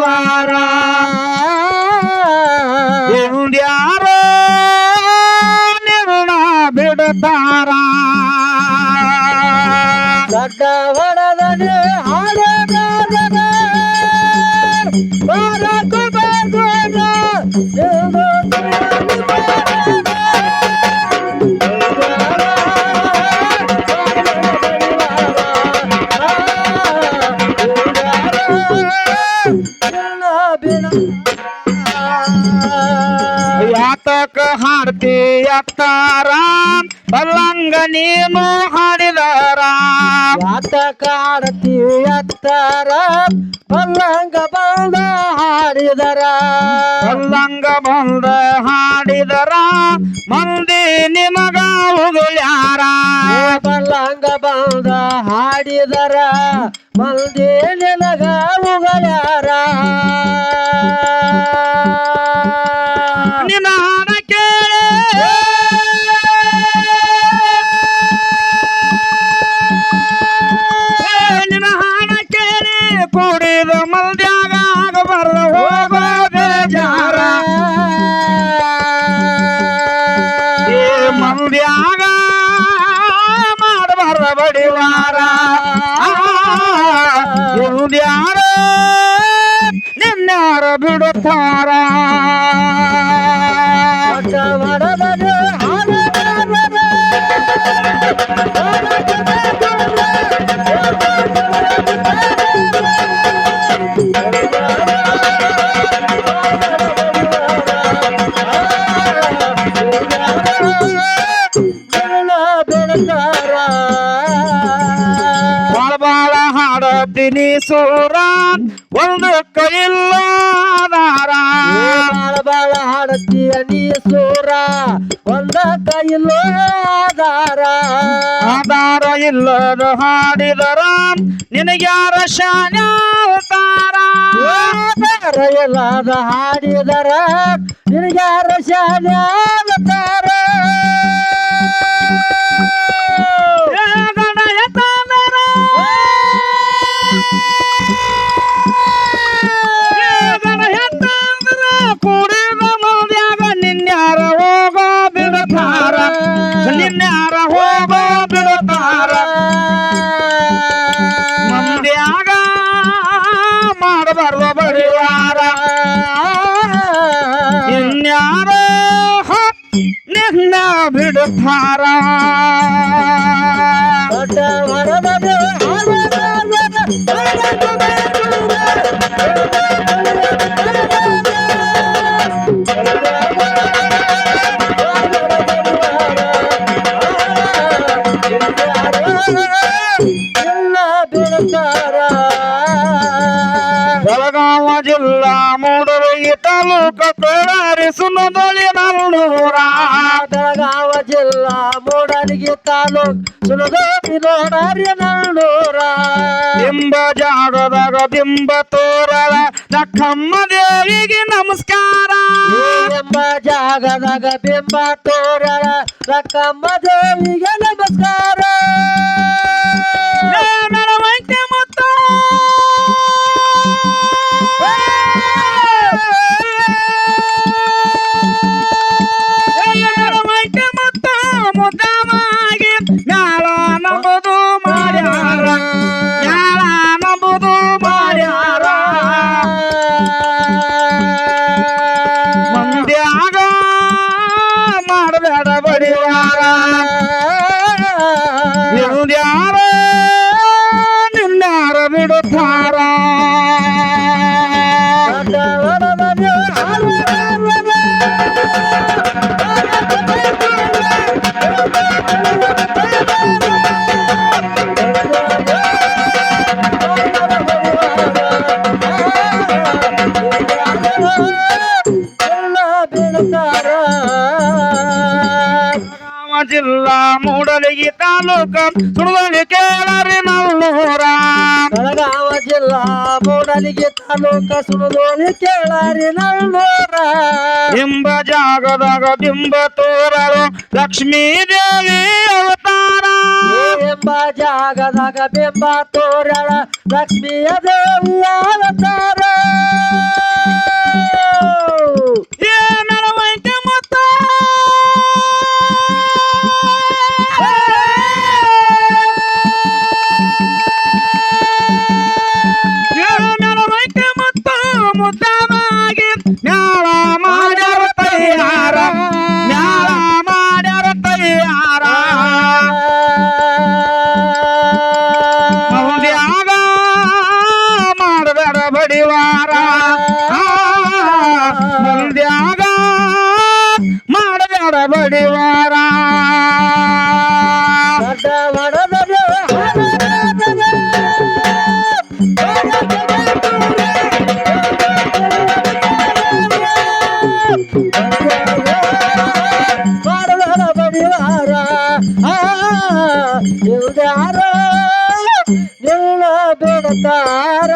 ಬಡಿವಾರ ಮುಂದ್ಯಾರೋ ನಿರ್ಣ ಬಿಡ್ತಾರ ದಡ್ಡ ಯಾತಕ ಹಾಡ್ತಿ ಅತ್ತಾರ ಬಲ್ಲಂಗ ನೀನು ಹಾಡಿದಾರ. ಯಾತ ಕಾಡತಿ ಬಲ್ಲಂಗ ಪಲ್ಲಂಗ ಬಂದ ಹಾಡಿದರ. ಬಲ್ಲಂಗ ಬಂದ ಹಾಡಿದರ. ಮಂದಿ ನಿಮಗ ಉಗುಳ್ಯಾರ. ಬಲ್ಲಂಗ ಬಂದ ಹಾಡಿದರ. ಮಂದಿ ನಿನಗ ಬಡಿವಾರ. ಇವ್ದ್ಯಾರ ನಿನ್ಯಾರ ಬಿಡುತ್ತಾರ? ಒಟ್ಟ ಸೂರ ಒಂದು ಕೈಲ್ಲ ಬಾಳ ಬಾಳ ಹಾಡತಿ ನೀ ಸೂರ? ಒಂದ ಕೈಲೋ ಆಧಾರ ಆಧಾರ ಇಲ್ಲದ ಹಾಡಿದರ ನಿನಗ್ಯಾರ ಶಾನ್ಯಾವತಾರ ಆಧಾರ ಇಲ್ಲದ ಹಾಡಿದರ ನಿನಗ್ಯಾರ ಶಾನ್ಯಾವತಾರ ಏ ನಿನ್ಯಾರ ಹೋಗೋ ಬಿಡುತ್ತಾರ ಮಂದ್ಯಾಗ ಮಾಡಬಾರ್ದು ಬಡಿವಾರ ಇನ್ಯಾರ ನಿನ್ನ ಬಿಡುತ್ತಾರ ದೊಡ್ಡ ಮರದನು ಜಿಲ್ಲಾ ಮೂಡರಗಿ ತಾಲೂಕ ಕೊಳ್ಳಾರಿ ಸುನದೊಳಿ ನಲ್ಲೂರ ಬೆಳಗಾವ ಜಿಲ್ಲಾ ಮೂಡಲಿಗೆ ತಾಲೂಕು ಸುನದೊಳಿ ನೋಡಾರಿ ನಲ್ಲೂರ ಬಿಂಬ ಜಾಗದಾಗ ಬಿಂಬ ತೋರಳ ನಕ್ಕಮ್ಮ ದೇವಿಗೆ ನಮಸ್ಕಾರ. ಎಂಬ ಜಾಗದಾಗ ಬಿಂಬ ತೋರಳ ನಕ್ಕಮ್ಮ ದೇವಿಗೆ ನಮಸ್ಕಾರ. ಮೂಡಲಗಿ ತಾಲೂಕ ಸುಡದಲ್ಲಿ ಕೇಳರಿ ನಲ್ಲೂರ ಬೆಳಗಾವ ಜಿಲ್ಲಾ ಮೂಡಲಿಗೆ ತಾಲೂಕ ಸುಣದೋಳಿ ಕೇಳರಿ ನಲ್ಲೂರ ಬಿಂಬ ಜಾಗದಾಗ ಬಿಂಬ ತೋರಲು ಲಕ್ಷ್ಮೀ ದೇವಿ ಅವತಾರ. ಬಿಂಬ ಜಾಗದಾಗ ಬಿಂಬ ತೋರಳ ಲಕ್ಷ್ಮಿಯ ದೇವಿ ಅವತಾರ. ಮುದ್ದಾಗಿ ಮ್ಯಾಳ ಮಾಡ್ಯಾರ ತಯಾರ ಮ್ಯಾಳ ಮಾಡ್ಯಾರ ತಯಾರ. ಮಾಡಬೇಡ ಬಡಿವಾರ. ಇವ್ದ್ಯಾರ ಬೇಡ ಬಿಡ್ತಾರ